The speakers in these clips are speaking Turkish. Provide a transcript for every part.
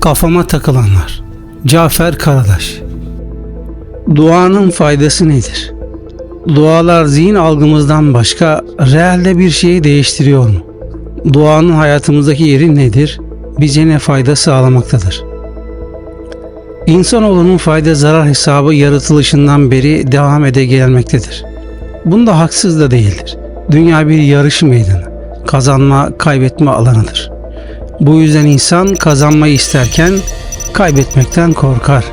Kafama takılanlar. Cafer Karadaş. Duanın faydası nedir? Dualar zihin algımızdan başka realde bir şeyi değiştiriyor mu? Duanın hayatımızdaki yeri nedir? Bize ne fayda sağlamaktadır? İnsanoğlunun fayda zarar hesabı yaratılışından beri devam ede gelmektedir. Bunda haksız da değildir. Dünya bir yarış meydanı. Kazanma, kaybetme alanıdır. Bu yüzden insan kazanmayı isterken kaybetmekten korkar.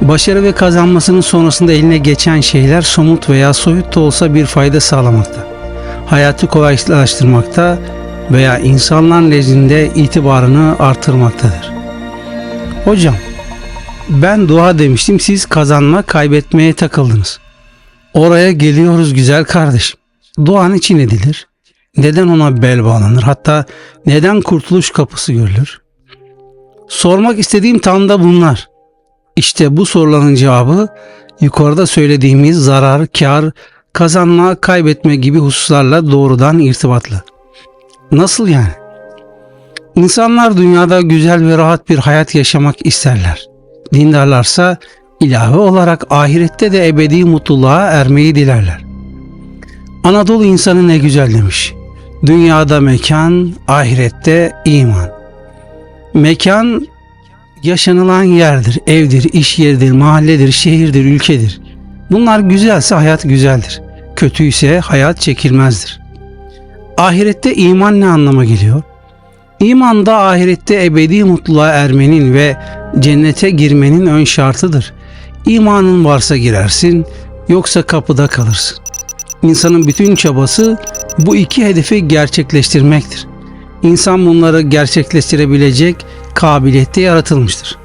Başarı ve kazanmasının sonrasında eline geçen şeyler somut veya soyut da olsa bir fayda sağlamakta. Hayatı kolaylaştırmakta veya insanlar nezdinde itibarını artırmaktadır. Hocam, ben dua demiştim siz kazanma kaybetmeye takıldınız. Oraya geliyoruz güzel kardeşim. Duan için edilir. Neden ona bel bağlanır? Hatta neden kurtuluş kapısı görülür? Sormak istediğim tam da bunlar. İşte bu soruların cevabı yukarıda söylediğimiz zarar, kar, kazanma, kaybetme gibi hususlarla doğrudan irtibatlı. Nasıl yani? İnsanlar dünyada güzel ve rahat bir hayat yaşamak isterler. Dindarlarsa ilave olarak ahirette de ebedi mutluluğa ermeyi dilerler. Anadolu insanı ne güzel demiş. Dünyada mekan, ahirette iman. Mekan yaşanılan yerdir, evdir, iş yeridir, mahalledir, şehirdir, ülkedir. Bunlar güzelse hayat güzeldir. Kötüyse hayat çekilmezdir. Ahirette iman ne anlama geliyor? İman da ahirette ebedi mutluluğa ermenin ve cennete girmenin ön şartıdır. İmanın varsa girersin, yoksa kapıda kalırsın. İnsanın bütün çabası bu iki hedefi gerçekleştirmektir. İnsan bunları gerçekleştirebilecek kabiliyette yaratılmıştır.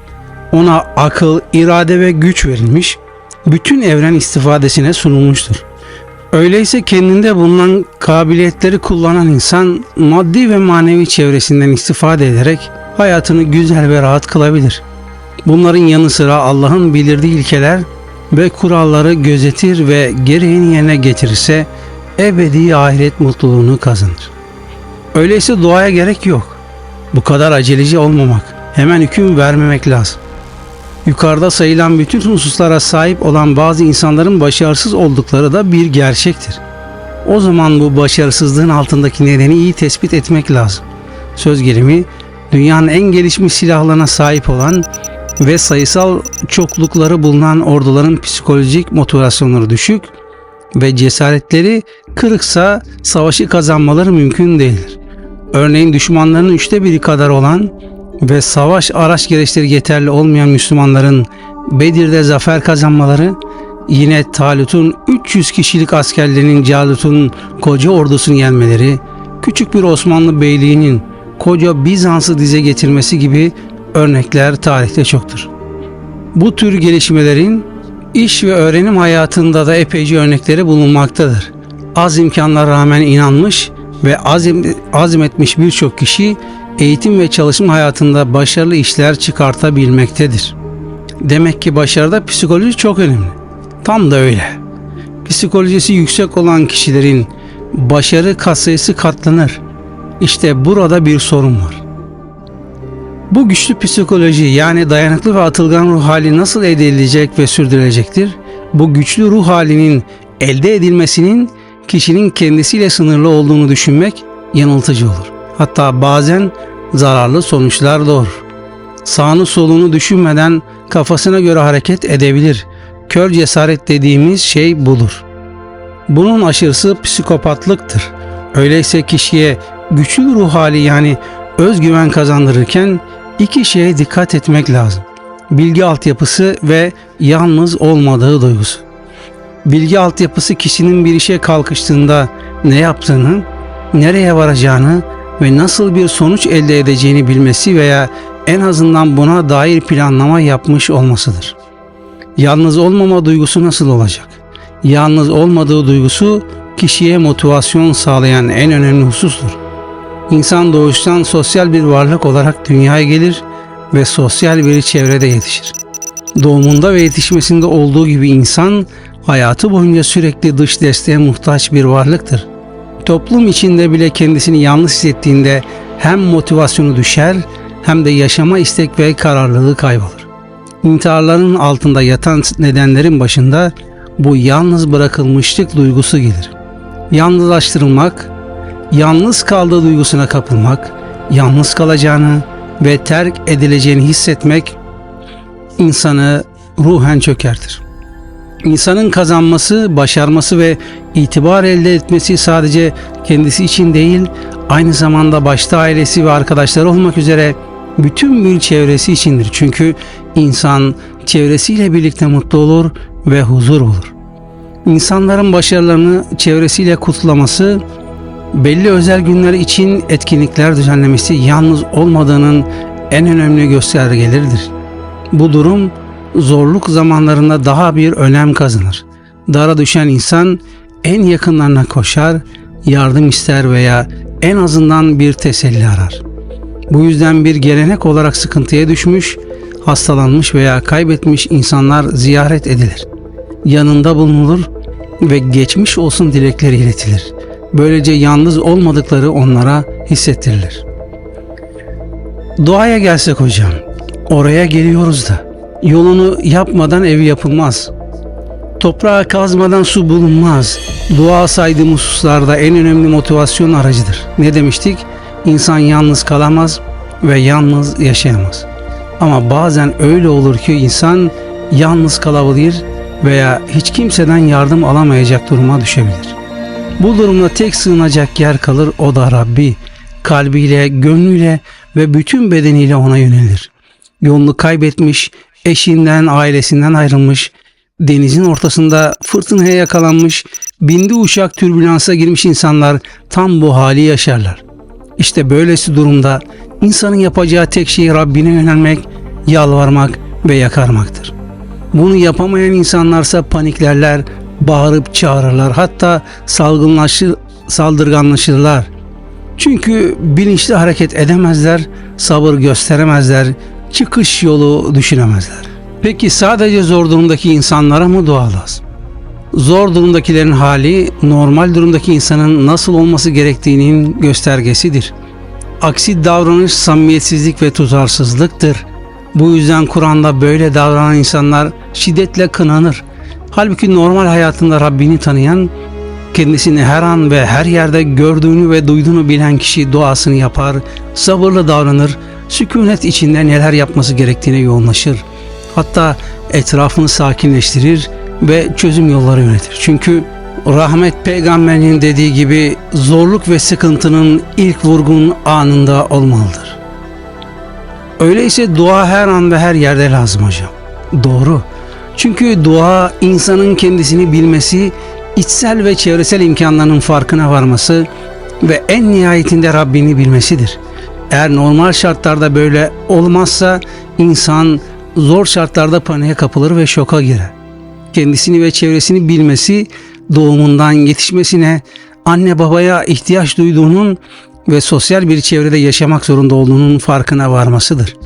Ona akıl, irade ve güç verilmiş, bütün evren istifadesine sunulmuştur. Öyleyse kendinde bulunan kabiliyetleri kullanan insan maddi ve manevi çevresinden istifade ederek hayatını güzel ve rahat kılabilir. Bunların yanı sıra Allah'ın bildirdiği ilkeler ve kuralları gözetir ve gereğini yerine getirirse ebedi ahiret mutluluğunu kazanır. Öyleyse duaya gerek yok. Bu kadar aceleci olmamak, hemen hüküm vermemek lazım. Yukarıda sayılan bütün hususlara sahip olan bazı insanların başarısız oldukları da bir gerçektir. O zaman bu başarısızlığın altındaki nedeni iyi tespit etmek lazım. Söz gelimi dünyanın en gelişmiş silahlarına sahip olan ve sayısal çoklukları bulunan orduların psikolojik motivasyonları düşük ve cesaretleri kırıksa savaşı kazanmaları mümkün değildir. Örneğin düşmanlarının üçte biri kadar olan ve savaş araç gereçleri yeterli olmayan Müslümanların Bedir'de zafer kazanmaları, yine Talut'un 300 kişilik askerlerinin Calut'un koca ordusunu yenmeleri, küçük bir Osmanlı beyliğinin koca Bizans'ı dize getirmesi gibi örnekler tarihte çoktur. Bu tür gelişmelerin iş ve öğrenim hayatında da epeyce örnekleri bulunmaktadır. Az imkanlara rağmen inanmış ve azim, azmetmiş birçok kişi eğitim ve çalışma hayatında başarılı işler çıkartabilmektedir. Demek ki başarıda psikoloji çok önemli. Tam da öyle. Psikolojisi yüksek olan kişilerin başarı katsayısı katlanır. İşte burada bir sorun var. Bu güçlü psikoloji yani dayanıklı ve atılgan ruh hali nasıl elde edilecek ve sürdürülecektir? Bu güçlü ruh halinin elde edilmesinin kişinin kendisiyle sınırlı olduğunu düşünmek yanıltıcı olur. Hatta bazen zararlı sonuçlar doğurur. Sağını solunu düşünmeden kafasına göre hareket edebilir. Kör cesaret dediğimiz şey budur. Bunun aşırısı psikopatlıktır. Öyleyse kişiye güçlü ruh hali yani özgüven kazandırırken iki şeye dikkat etmek lazım. Bilgi altyapısı ve yalnız olmadığı duygusu. Bilgi altyapısı kişinin bir işe kalkıştığında ne yaptığını, nereye varacağını ve nasıl bir sonuç elde edeceğini bilmesi veya en azından buna dair planlama yapmış olmasıdır. Yalnız olmama duygusu nasıl olacak? Yalnız olmadığı duygusu kişiye motivasyon sağlayan en önemli husustur. İnsan doğuştan sosyal bir varlık olarak dünyaya gelir ve sosyal bir çevrede yetişir. Doğumunda ve yetişmesinde olduğu gibi insan hayatı boyunca sürekli dış desteğe muhtaç bir varlıktır. Toplum içinde bile kendisini yalnız hissettiğinde hem motivasyonu düşer hem de yaşama istek ve kararlılığı kaybolur. İntiharların altında yatan nedenlerin başında bu yalnız bırakılmışlık duygusu gelir. Yalnızlaştırılmak, yalnız kaldığı duygusuna kapılmak, yalnız kalacağını ve terk edileceğini hissetmek insanı ruhen çökertir. İnsanın kazanması, başarması ve itibar elde etmesi sadece kendisi için değil, aynı zamanda başta ailesi ve arkadaşları olmak üzere bütün bir çevresi içindir. Çünkü insan çevresiyle birlikte mutlu olur ve huzur bulur. İnsanların başarılarını çevresiyle kutlaması, belli özel günler için etkinlikler düzenlemesi yalnız olmadığının en önemli göstergeleridir. Bu durum zorluk zamanlarında daha bir önem kazanır. Dara düşen insan en yakınlarına koşar, yardım ister veya en azından bir teselli arar. Bu yüzden bir gelenek olarak sıkıntıya düşmüş, hastalanmış veya kaybetmiş insanlar ziyaret edilir. Yanında bulunulur ve geçmiş olsun dilekleri iletilir. Böylece yalnız olmadıkları onlara hissettirilir. Doğaya gelsek hocam. Oraya geliyoruz da. Yolunu yapmadan evi yapılmaz. Toprağa kazmadan su bulunmaz. Dua saydığımız hususlarda en önemli motivasyon aracıdır. Ne demiştik? İnsan yalnız kalamaz ve yalnız yaşayamaz. Ama bazen öyle olur ki insan yalnız kalabilir veya hiç kimseden yardım alamayacak duruma düşebilir. Bu durumda tek sığınacak yer kalır o da Rabbi. Kalbiyle, gönlüyle ve bütün bedeniyle ona yönelir. Yolunu kaybetmiş, eşinden, ailesinden ayrılmış, denizin ortasında fırtınaya yakalanmış, bindi uçak türbülansa girmiş insanlar tam bu hali yaşarlar. İşte böylesi durumda insanın yapacağı tek şey Rabbine yönelmek, yalvarmak ve yakarmaktır. Bunu yapamayan insanlarsa paniklerler, bağırıp çağırırlar, hatta salgınlaşır, saldırganlaşırlar. Çünkü bilinçli hareket edemezler, sabır gösteremezler, çıkış yolu düşünemezler. Peki sadece zor durumdaki insanlara mı lazım? Zor durumdakilerin hali normal durumdaki insanın nasıl olması gerektiğinin göstergesidir. Aksi davranış samimiyetsizlik ve tutarsızlıktır. Bu yüzden Kur'an'da böyle davranan insanlar şiddetle kınanır. Halbuki normal hayatında Rabbini tanıyan, kendisini her an ve her yerde gördüğünü ve duyduğunu bilen kişi duasını yapar, sabırlı davranır, sükunet içinde neler yapması gerektiğine yoğunlaşır. Hatta etrafını sakinleştirir ve çözüm yolları yönetir. Çünkü rahmet peygamberinin dediği gibi zorluk ve sıkıntının ilk vurgun anında olmalıdır. Öyleyse dua her an ve her yerde lazım hocam. Doğru. Çünkü dua insanın kendisini bilmesi, içsel ve çevresel imkanlarının farkına varması ve en nihayetinde Rabbini bilmesidir. Eğer normal şartlarda böyle olmazsa insan zor şartlarda paniğe kapılır ve şoka girer. Kendisini ve çevresini bilmesi, doğumundan yetişmesine, anne babaya ihtiyaç duyduğunun ve sosyal bir çevrede yaşamak zorunda olduğunun farkına varmasıdır.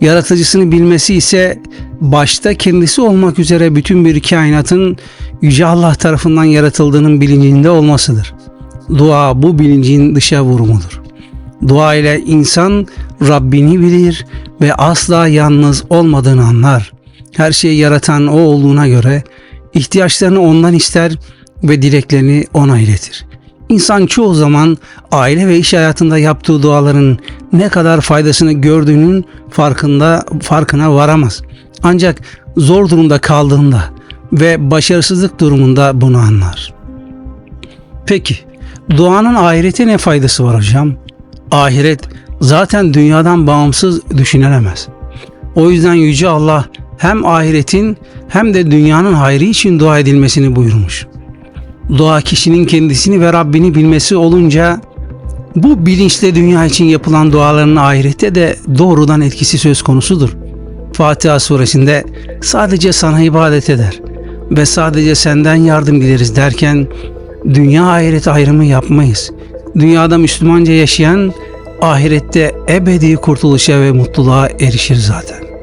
Yaratıcısını bilmesi ise başta kendisi olmak üzere bütün bir kainatın Yüce Allah tarafından yaratıldığının bilincinde olmasıdır. Dua bu bilincin dışa vurumudur. Dua ile insan Rabbini bilir ve asla yalnız olmadığını anlar. Her şeyi yaratan o olduğuna göre ihtiyaçlarını ondan ister ve dileklerini ona iletir. İnsan çoğu zaman aile ve iş hayatında yaptığı duaların ne kadar faydasını gördüğünün farkında farkına varamaz. Ancak zor durumda kaldığında ve başarısızlık durumunda bunu anlar. Peki duanın ahirete ne faydası var hocam? Ahiret zaten dünyadan bağımsız düşünülemez. O yüzden Yüce Allah hem ahiretin hem de dünyanın hayrı için dua edilmesini buyurmuş. Dua kişinin kendisini ve Rabbini bilmesi olunca bu bilinçle dünya için yapılan duaların ahirette de doğrudan etkisi söz konusudur. Fatiha suresinde sadece sana ibadet eder ve sadece senden yardım dileriz derken dünya ahiret ayrımı yapmayız. Dünyada Müslümanca yaşayan ahirette ebedi kurtuluşa ve mutluluğa erişir zaten.